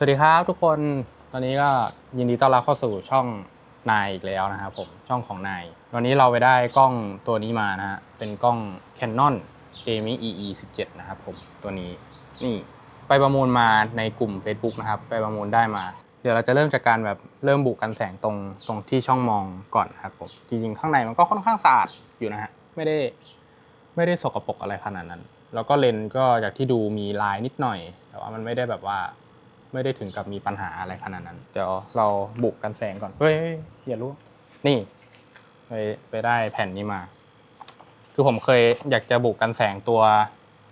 สวัสดีครับทุกคนตอนนี้ก็ยินดีต้อนรับเข้าสู่ช่องนายอีกแล้วนะครับผมช่องของนายวันนี้เราไปได้กล้องตัวนี้มานะฮะเป็นกล้อง Canon AMI EE 17นะครับผมตัวนี้นี่ไปประมูลมาในกลุ่ม Facebook นะครับไปประมูลได้มา เดี๋ยวเราจะเริ่มจากการแบบเริ่มบุกกันแสงตรงตรงที่ช่องมองก่อนครับผมจริงๆข้างในมันก็ค่อนข้างสะอาดอยู่นะฮะไม่ได้ไม่ได้สกปรกอะไรขนาดนั้น แล้วก็เลนส์ก็จากที่ดูมีลายนิดหน่อย แต่ว่ามันไม่ได้แบบว่า ไม่ได้ถึงกับมีปัญหาอะไรขนาดนั้น เดี๋ยวเราบุกกันแสงก่อน เฮ้ยเฮ้ยอย่ารู้ นี่ ไปไปได้แผ่นนี้มา คือผมเคยอยากจะบุกกันแสงตัว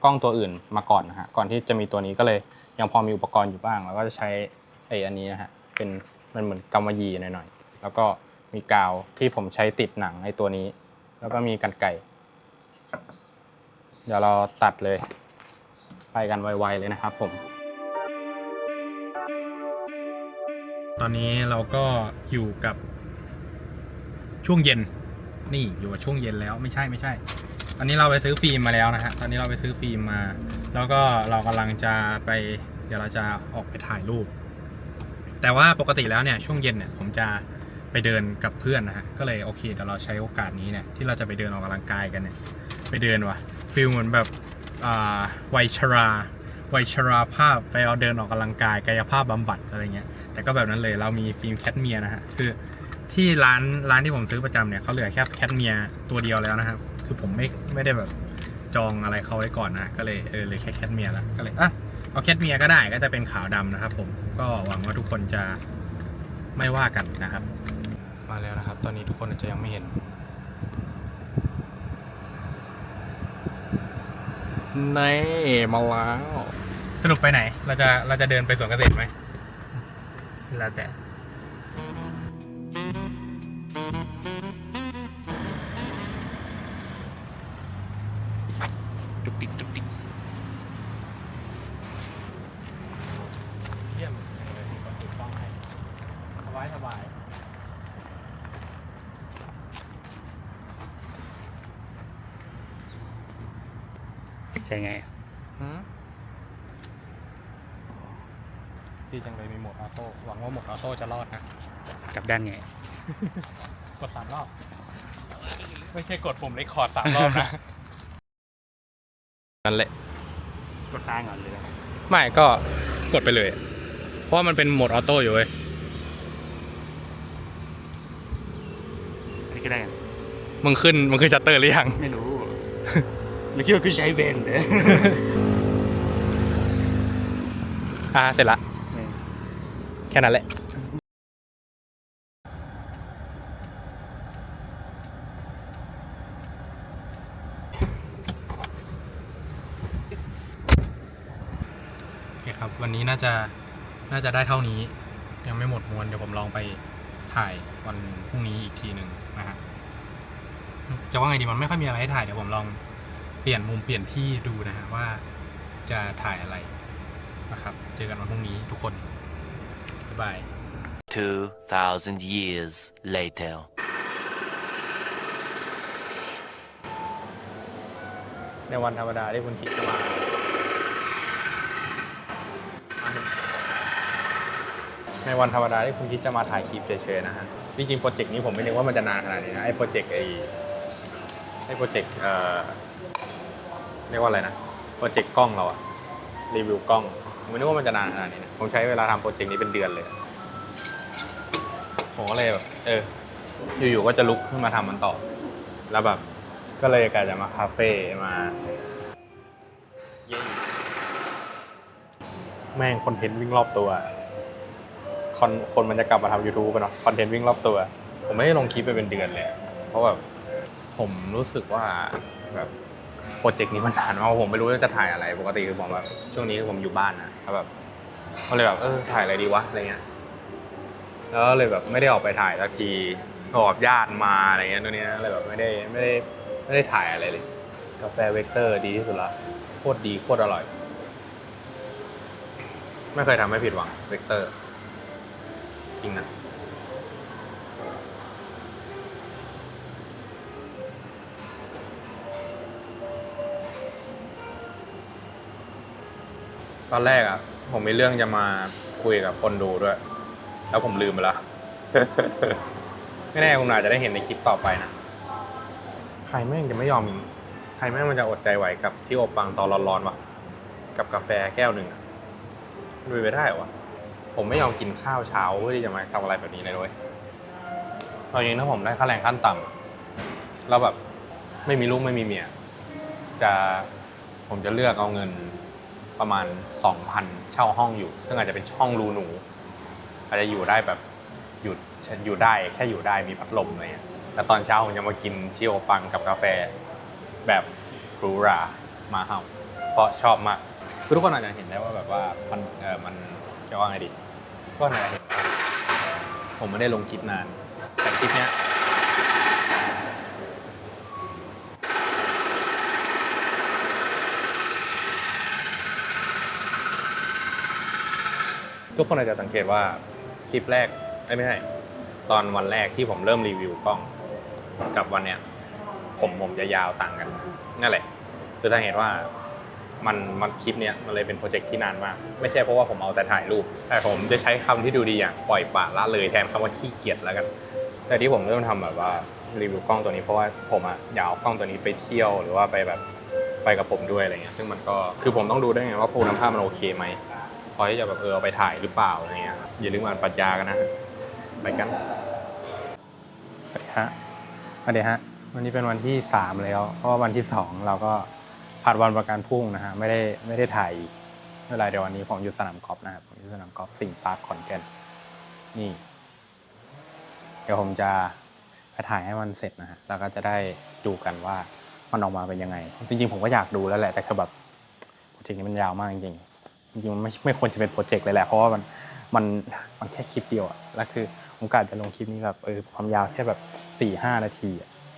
กล้องตัวอื่นมาก่อนนะฮะ ก่อนที่จะมีตัวนี้ก็เลย ยังพอมีอุปกรณ์อยู่บ้าง แล้วก็จะใช้ไอ้อันนี้นะฮะ เป็นมันเหมือนกำมะหยี่หน่อยๆ แล้วก็มีกาวที่ผมใช้ติดหนังไอ้ตัวนี้ แล้วก็มีกันไก่ เดี๋ยวเราตัดเลย ไปกันไวๆเลยนะครับผม อนนี้เราก็อยู่กับช่วงเย็น นี่อยู่กับช่วงเย็นแล้วไม่ใช่ไม่ใช่ ตอนนี้เราไปซื้อฟิล์มมาแล้วนะฮะ ตอนนี้เราไปซื้อฟิล์มมา แล้วก็เรากำลังจะไป เดี๋ยวเราจะออกไปถ่ายรูป แต่ว่าปกติแล้วเนี่ยช่วงเย็นเนี่ยผมจะไปเดินกับเพื่อนนะฮะ ก็เลยโอเคเดี๋ยวเราใช้โอกาสนี้เนี่ยที่เราจะไปเดินออกกำลังกายกันเนี่ยไปเดินวะฟิลเหมือนแบบอ่าวัยชราวัยชราภาพไปเอาเดินออกกำลังกายกายภาพบำบัดอะไรเงี้ย แต่ก็แบบนั้นเลยเรามีฟิล์มแคทเมียนะฮะคือที่ร้านร้านที่ผมซื้อประจำเนี่ยเขาเหลือแค่แคทเมียตัวเดียวแล้วนะครับ คือผมไม่ไม่ได้แบบจองอะไรเขาไว้ก่อนนะก็เลยเออเลยแค่แคทเมียละก็เลยอะเอาแคทเมียก็ได้ก็จะเป็นขาวดำนะครับ ผมก็หวังว่าทุกคนจะไม่ว่ากันนะครับ มาแล้วนะครับ ตอนนี้ทุกคนอาจจะยังไม่เห็นนี่มาแล้วสรุปไปไหน เราจะเราจะเดินไปสวนเกษตรไหม แล้วแต่จุกติกจุกติกเยี่ยมเลยมีคนถูกต้องให้สบายสบายใช่ไง หืม ดีจังเลยมีโหมดออโต้หวังว่าโหมดออโต้จะรอดนะกลับด้านไง กดสามรอบไม่ใช่กดปุ่มเรคคอร์ดสามรอบนะ นั่นแหละ กดทางก่อนเลยนะไม่ก็กดไปเลย เพราะว่ามันเป็นโหมดออโต้อยู่เว้ยอันนี้ก็ได้ไงมึงขึ้นมึงขึ้นชัตเตอร์หรือยัง ไม่รู้ ไม่คิดว่าคือใช้เวนเด้ออ่าเสร็จละแค่นั้นแหละครับวันนี้น่าจะน่าจะได้เท่านี้ ยังไม่หมดมวลเดี๋ยวผมลองไปถ่ายวันพรุ่งนี้อีกทีหนึ่งนะฮะจะว่าไงดีมันไม่ค่อยมีอะไรให้ถ่ายเดี๋ยวผมลองเปลี่ยนมุมเปลี่ยนที่ดูนะฮะว่าจะถ่ายอะไรนะครับ เจอกันวันพรุ่งนี้ทุกคน บ๊ายบาย2,000 years later. ในวันธรรมดาที่คุณคิดจะมาในวันธรรมดาที่คุณคิดจะมาถ่ายคลิปเฉยๆนะฮะ จริงๆโปรเจกต์นี้ผมไม่นึกว่ามันจะนานขนาดนี้นะ ไอ้โปรเจกต์ไอ้ไอ้โปรเจกต์เอ่อ เรียกว่าอะไรนะ โปรเจกต์กล้องเราอะรีวิวกล้อง ผมไม่นึกว่ามันจะนานขนาดนี้นะผมใช้เวลาทำโปรเจกต์นี้เป็นเดือนเลย ผมก็เลยแบบ เออ อยู่ๆก็จะลุกขึ้นมาทำมันต่อ แล้วแบบ ก็เลยกะจะมาคาเฟ่มาเย้แม่งคอนเทนต์วิ่งรอบตัวคอนคนมันจะกลับมาทำ YouTube ไปเนาะคอนเทนต์วิ่งรอบตัว ผมไม่ได้ลงคลิปไปเป็นเดือนเลย เพราะแบบผมรู้สึกว่าแบบ โปรเจกต์นี้มันนานมากผมไม่รู้จะถ่ายอะไร ปกติคือผมแบบช่วงนี้คือผมอยู่บ้านนะแล้วแบบก็เลยแบบเออถ่ายอะไรดีวะอะไรเงี้ยแล้วก็เลยแบบไม่ได้ออกไปถ่ายสักทีหอบญาติมาอะไรเงี้ยตัวนี้นะเลยแบบไม่ได้ไม่ได้ไม่ได้ถ่ายอะไรเลย กาแฟเวกเตอร์ดีที่สุดละโคตรดีโคตรอร่อย ไม่เคยทำให้ผิดหวังเวกเตอร์จริงนะ ตอนแรกอะ ผมมีเรื่องจะมาคุยกับคนดูด้วย แล้วผมลืมไปแล้วไม่แน่คุณอาจจะได้เห็นในคลิปต่อไปนะใครแม่งจะไม่ยอม ใครแม่งมันจะอดใจไหวกับที่อบปังตอนร้อนๆวะกับกาแฟแก้วหนึ่งอะมันเป็นไปได้เหรอวะผมไม่ยอมกินข้าวเช้าเพื่อที่จะมาทำอะไรแบบนี้เลยด้วยเอาจริงถ้าผมได้ค่าแรงขั้นต่ำอะแล้วแบบไม่มีลูกไม่มีเมีย จะผมจะเลือกเอาเงิน ประมาณสองพันเช่าห้องอยู่ ซึ่งอาจจะเป็นช่องรูหนู อาจจะอยู่ได้แบบอยู่อยู่ได้แค่อยู่ได้มีพัดลมอะไรเงี้ยแล้วตอนเช้าผมจะมากินชิโอปังกับกาแฟแบบหรูรามาเฮาเพราะชอบมากคือทุกคนอาจจะเห็นได้ว่าแบบว่ามันเออมันจะว่าไงดีก็น่าจะเห็นผมไม่ได้ลงคลิปนานแต่คลิปเนี้ย ทุกคนอาจจะสังเกตว่าคลิปแรกเอ้ยไม่ใช่ตอนวันแรกที่ผมเริ่มรีวิวกล้อง กับวันเนี้ยผมผมจะยาวต่างกัน นั่นแหละคือถ้าเห็นว่ามันมันคลิปเนี้ยมันเลยเป็นโปรเจกต์ที่นานมาก ไม่ใช่เพราะว่าผมเอาแต่ถ่ายรูป แต่ผมจะใช้คำที่ดูดีอย่างปล่อยปละละเลยแทนคำว่าขี้เกียจแล้วกัน แต่ที่ผมเริ่มทำแบบว่ารีวิวกล้องตัวนี้เพราะว่าผมอะอยากเอากล้องตัวนี้ไปเที่ยวหรือว่าไปแบบไปกับผมด้วยอะไรเงี้ยซึ่งมันก็คือผมต้องดูได้วยไงว่าคุณภาพมันโอเคไหม พอที่จะแบบเออเอาไปถ่ายหรือเปล่าอะไรเงี้ยอย่าลืมอ่านปรัชญากันนะไปกันสวัสดีฮะสวัสดีฮะ วันนี้เป็นวันที่สามแล้ว เพราะว่าวันที่สองเราก็ผ่านวันประกันพรุ่งนะฮะไม่ได้ไม่ได้ถ่ายอีกไม่เป็นไรเดี๋ยววันนี้ผมอยู่สนามกอล์ฟนะครับผมอยู่สนามกอล์ฟสิงห์ปาร์คขอนแก่นนี่ เดี๋ยวผมจะไปถ่ายให้มันเสร็จนะฮะแล้วก็จะได้ดูกันว่ามันออกมาเป็นยังไง จริงๆผมก็อยากดูแล้วแหละแต่คือแบบโปรเจกต์นี้มันยาวมากจริงๆ จริงๆมันไม่ไม่ควรจะเป็นโปรเจกต์เลยแหละเพราะว่ามันมันมันแค่คลิปเดียวอะแล้วคือผมกะจะลงคลิปนี้แบบเออความยาวแค่แบบสี่ห้านาที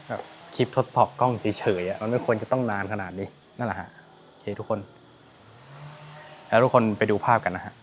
แบบคลิปทดสอบกล้องเฉยๆอะมันไม่ควรจะต้องนานขนาดนี้นั่นแหละฮะโอเคทุกคน แล้วทุกคนไปดูภาพกันนะฮะ